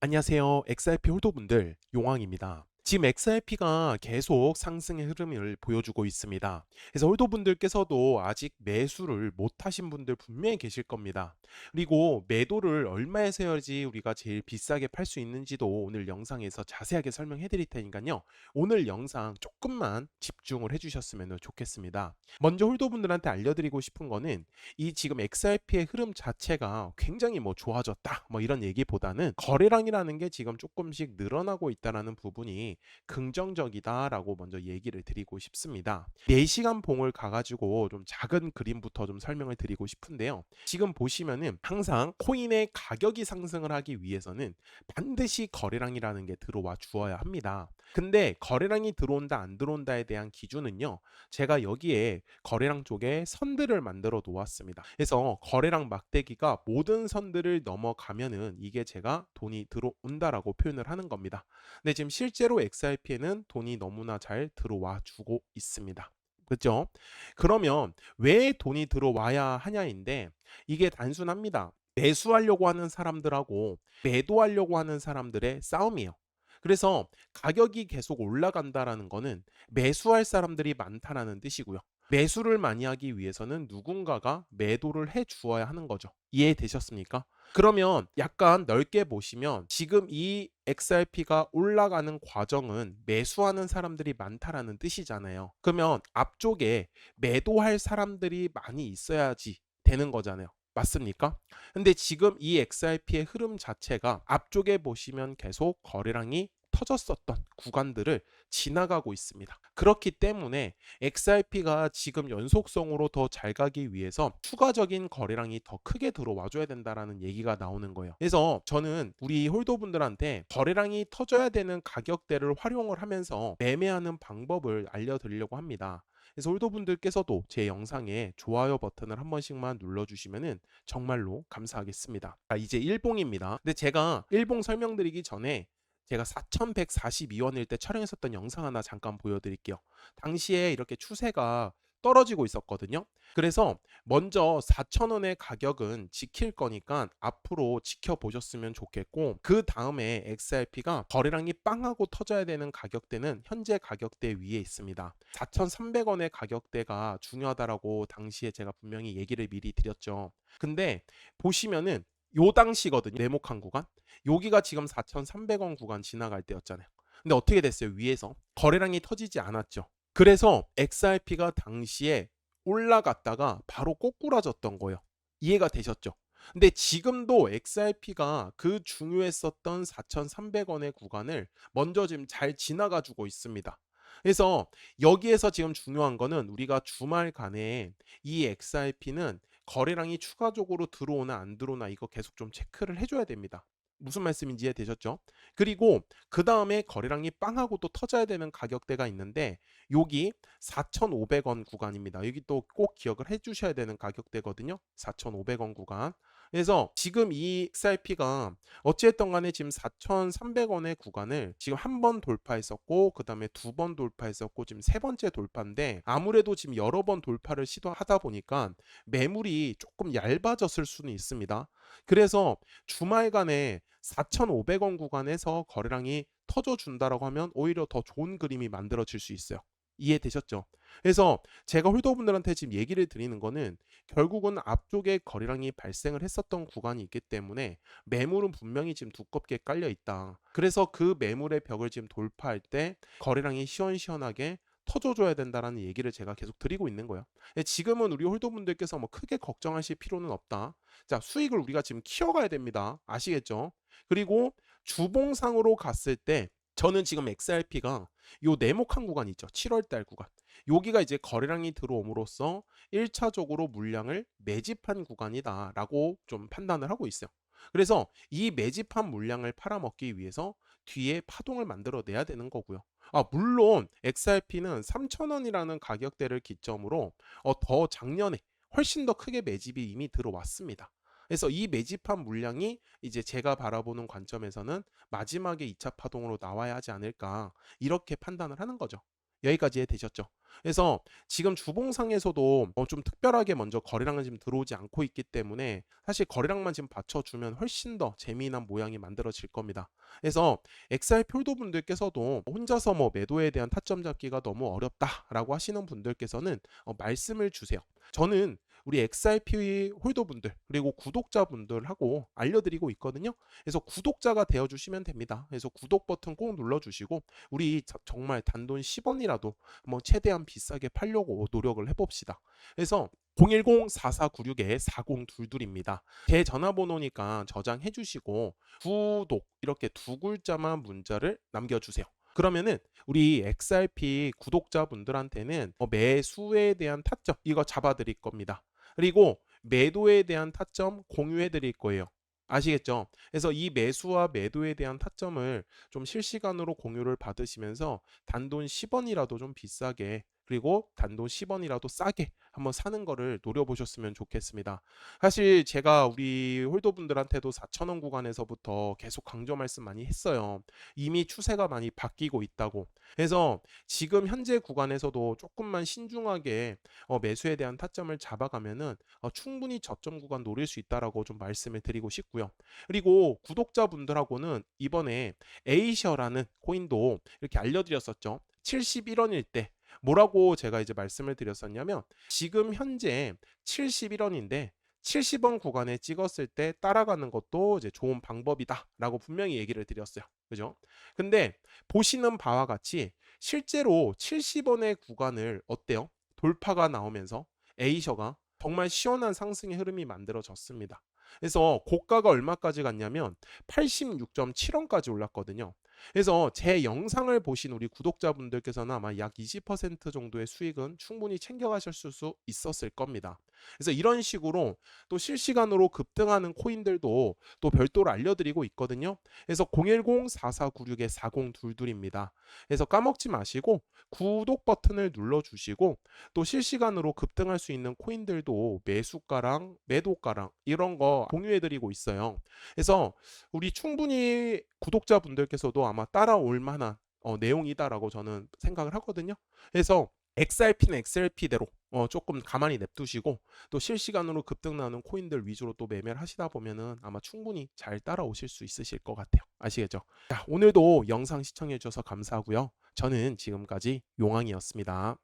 안녕하세요. XRP 홀더분들, 용왕입니다. 지금 XRP가 계속 상승의 흐름을 보여주고 있습니다. 그래서 홀더분들께서도 아직 매수를 못 하신 분들 분명히 계실 겁니다. 그리고 매도를 얼마에서 해야지 우리가 제일 비싸게 팔 수 있는지도 오늘 영상에서 자세하게 설명해 드릴 테니까요. 오늘 영상 조금만 집중을 해 주셨으면 좋겠습니다. 먼저 홀더분들한테 알려드리고 싶은 거는 이 지금 XRP의 흐름 자체가 굉장히 뭐 좋아졌다 뭐 이런 얘기보다는 거래량이라는 게 지금 조금씩 늘어나고 있다라는 부분이 긍정적이다라고 먼저 얘기를 드리고 싶습니다. 4시간 봉을 가가지고 좀 작은 그림부터 좀 설명을 드리고 싶은데요. 지금 보시면은 항상 코인의 가격이 상승을 하기 위해서는 반드시 거래량이라는 게 들어와 주어야 합니다. 근데 거래량이 들어온다 안 들어온다에 대한 기준은요. 제가 여기에 거래량 쪽에 선들을 만들어 놓았습니다. 그래서 거래량 막대기가 모든 선들을 넘어가면은 이게 제가 돈이 들어온다라고 표현을 하는 겁니다. 근데 지금 실제로 XRP에는 돈이 너무나 잘 들어와 주고 있습니다. 그렇죠? 그러면 왜 돈이 들어와야 하냐인데 이게 단순합니다. 매수하려고 하는 사람들하고 매도하려고 하는 사람들의 싸움이에요. 그래서 가격이 계속 올라간다라는 거는 매수할 사람들이 많다라는 뜻이고요. 매수를 많이 하기 위해서는 누군가가 매도를 해 주어야 하는 거죠. 이해되셨습니까? 그러면 약간 넓게 보시면 지금 이 XRP가 올라가는 과정은 매수하는 사람들이 많다라는 뜻이잖아요. 그러면 앞쪽에 매도할 사람들이 많이 있어야지 되는 거잖아요. 맞습니까? 근데 지금 이 XRP의 흐름 자체가 앞쪽에 보시면 계속 거래량이 터졌었던 구간들을 지나가고 있습니다. 그렇기 때문에 XRP가 지금 연속성으로 더 잘 가기 위해서 추가적인 거래량이 더 크게 들어와 줘야 된다라는 얘기가 나오는 거예요. 그래서 저는 우리 홀더분들한테 거래량이 터져야 되는 가격대를 활용을 하면서 매매하는 방법을 알려드리려고 합니다. 그래서 홀더분들께서도 제 영상에 좋아요 버튼을 한 번씩만 눌러주시면 정말로 감사하겠습니다. 아, 이제 일봉입니다. 근데 제가 일봉 설명드리기 전에 제가 4,142원일 때 촬영했었던 영상 하나 잠깐 보여드릴게요. 당시에 이렇게 추세가 떨어지고 있었거든요. 그래서 먼저 4,000원의 가격은 지킬 거니까 앞으로 지켜보셨으면 좋겠고 그 다음에 XRP가 거래량이 빵하고 터져야 되는 가격대는 현재 가격대 위에 있습니다. 4,300원의 가격대가 중요하다라고 당시에 제가 분명히 얘기를 미리 드렸죠. 근데 보시면은 요 당시거든요. 네모칸 구간. 여기가 지금 4,300원 구간 지나갈 때였잖아요. 근데 어떻게 됐어요? 위에서 거래량이 터지지 않았죠. 그래서 XRP가 당시에 올라갔다가 바로 꼬꾸라졌던 거예요. 이해가 되셨죠? 근데 지금도 XRP가 그 중요했었던 4,300원의 구간을 먼저 지금 잘 지나가 주고 있습니다. 그래서 여기에서 지금 중요한 거는 우리가 주말간에 이 XRP는 거래량이 추가적으로 들어오나 안 들어오나 이거 계속 좀 체크를 해줘야 됩니다. 무슨 말씀인지 이해되셨죠? 그리고 그 다음에 거래량이 빵하고 또 터져야 되는 가격대가 있는데 여기 4,500원 구간입니다. 여기 또 꼭 기억을 해주셔야 되는 가격대거든요. 4,500원 구간. 그래서 지금 이 XRP가 어찌했던 간에 지금 4,300원의 구간을 지금 한 번 돌파했었고 그 다음에 두 번 돌파했었고 지금 세 번째 돌파인데 아무래도 지금 여러 번 돌파를 시도하다 보니까 매물이 조금 얇아졌을 수는 있습니다. 그래서 주말간에 4,500원 구간에서 거래량이 터져준다라고 하면 오히려 더 좋은 그림이 만들어질 수 있어요. 이해되셨죠? 그래서 제가 홀더분들한테 지금 얘기를 드리는 거는 결국은 앞쪽에 거래량이 발생을 했었던 구간이 있기 때문에 매물은 분명히 지금 두껍게 깔려 있다. 그래서 그 매물의 벽을 지금 돌파할 때 거래량이 시원시원하게 터져줘야 된다라는 얘기를 제가 계속 드리고 있는 거예요. 지금은 우리 홀더분들께서 뭐 크게 걱정하실 필요는 없다. 자, 수익을 우리가 지금 키워가야 됩니다. 아시겠죠? 그리고 주봉상으로 갔을 때 저는 지금 XRP가 요 네모칸 구간 있죠. 7월 달 구간. 여기가 이제 거래량이 들어옴으로써 1차적으로 물량을 매집한 구간이다라고 좀 판단을 하고 있어요. 그래서 이 매집한 물량을 팔아먹기 위해서 뒤에 파동을 만들어내야 되는 거고요. 아, 물론 XRP는 3,000원이라는 가격대를 기점으로 어, 더 작년에 훨씬 더 크게 매집이 이미 들어왔습니다. 그래서 이 매집한 물량이 이제 제가 바라보는 관점에서는 마지막에 2차 파동으로 나와야 하지 않을까 이렇게 판단을 하는 거죠. 여기까지 되셨죠. 그래서 지금 주봉상에서도 어, 좀 특별하게 먼저 거래량은 지금 들어오지 않고 있기 때문에 사실 거래량만 지금 받쳐주면 훨씬 더 재미난 모양이 만들어질 겁니다. 그래서 XRP 홀더분들께서도 혼자서 뭐 매도에 대한 타점 잡기가 너무 어렵다라고 하시는 분들께서는 어, 말씀을 주세요. 저는 우리 XRP 홀더분들 그리고 구독자분들하고 알려드리고 있거든요. 그래서 구독자가 되어주시면 됩니다. 그래서 구독 버튼 꼭 눌러주시고 우리 자- 정말 단돈 10원이라도 뭐 최대한 비싸게 팔려고 노력을 해봅시다. 그래서 010-4496-4022입니다. 제 전화번호니까 저장해 주시고 구독 이렇게 두 글자만 문자를 남겨주세요. 그러면은 우리 XRP 구독자분들한테는 어, 매수에 대한 타점 이거 잡아드릴 겁니다. 그리고 매도에 대한 타점 공유해 드릴 거예요. 아시겠죠? 그래서 이 매수와 매도에 대한 타점을 좀 실시간으로 공유를 받으시면서 단돈 10원이라도 좀 비싸게 그리고 단돈 10원이라도 싸게 한번 사는 거를 노려보셨으면 좋겠습니다. 사실 제가 우리 홀더분들한테도 4,000원 구간에서부터 계속 강조 말씀 많이 했어요. 이미 추세가 많이 바뀌고 있다고. 그래서 지금 현재 구간에서도 조금만 신중하게 어, 매수에 대한 타점을 잡아가면은 어, 충분히 저점 구간 노릴 수 있다라고 좀 말씀을 드리고 싶고요. 그리고 구독자분들하고는 이번에 에이셔라는 코인도 이렇게 알려드렸었죠. 71원일 때 뭐라고 제가 이제 말씀을 드렸었냐면 지금 현재 71원인데 70원 구간에 찍었을 때 따라가는 것도 이제 좋은 방법이다라고 분명히 얘기를 드렸어요. 그죠? 근데 보시는 바와 같이 실제로 70원의 구간을 어때요? 돌파가 나오면서 에이셔가 정말 시원한 상승의 흐름이 만들어졌습니다. 그래서 고가가 얼마까지 갔냐면 86.7원까지 올랐거든요. 그래서 제 영상을 보신 우리 구독자분들께서는 아마 약 20% 정도의 수익은 충분히 챙겨가실 수 있었을 겁니다. 그래서 이런 식으로 또 실시간으로 급등하는 코인들도 또 별도로 알려드리고 있거든요. 그래서 010-4496-4022입니다. 그래서 까먹지 마시고 구독 버튼을 눌러주시고 또 실시간으로 급등할 수 있는 코인들도 매수가랑 매도가랑 이런 거 공유해드리고 있어요. 그래서 우리 충분히 구독자분들께서도 아마 따라올 만한 어, 내용이다라고 저는 생각을 하거든요. 그래서 XRP는 XRP대로 어, 조금 가만히 냅두시고 또 실시간으로 급등 나는 코인들 위주로 또 매매를 하시다 보면은 아마 충분히 잘 따라오실 수 있으실 것 같아요. 아시겠죠? 자, 오늘도 영상 시청해 주셔서 감사하고요. 저는 지금까지 용왕이었습니다.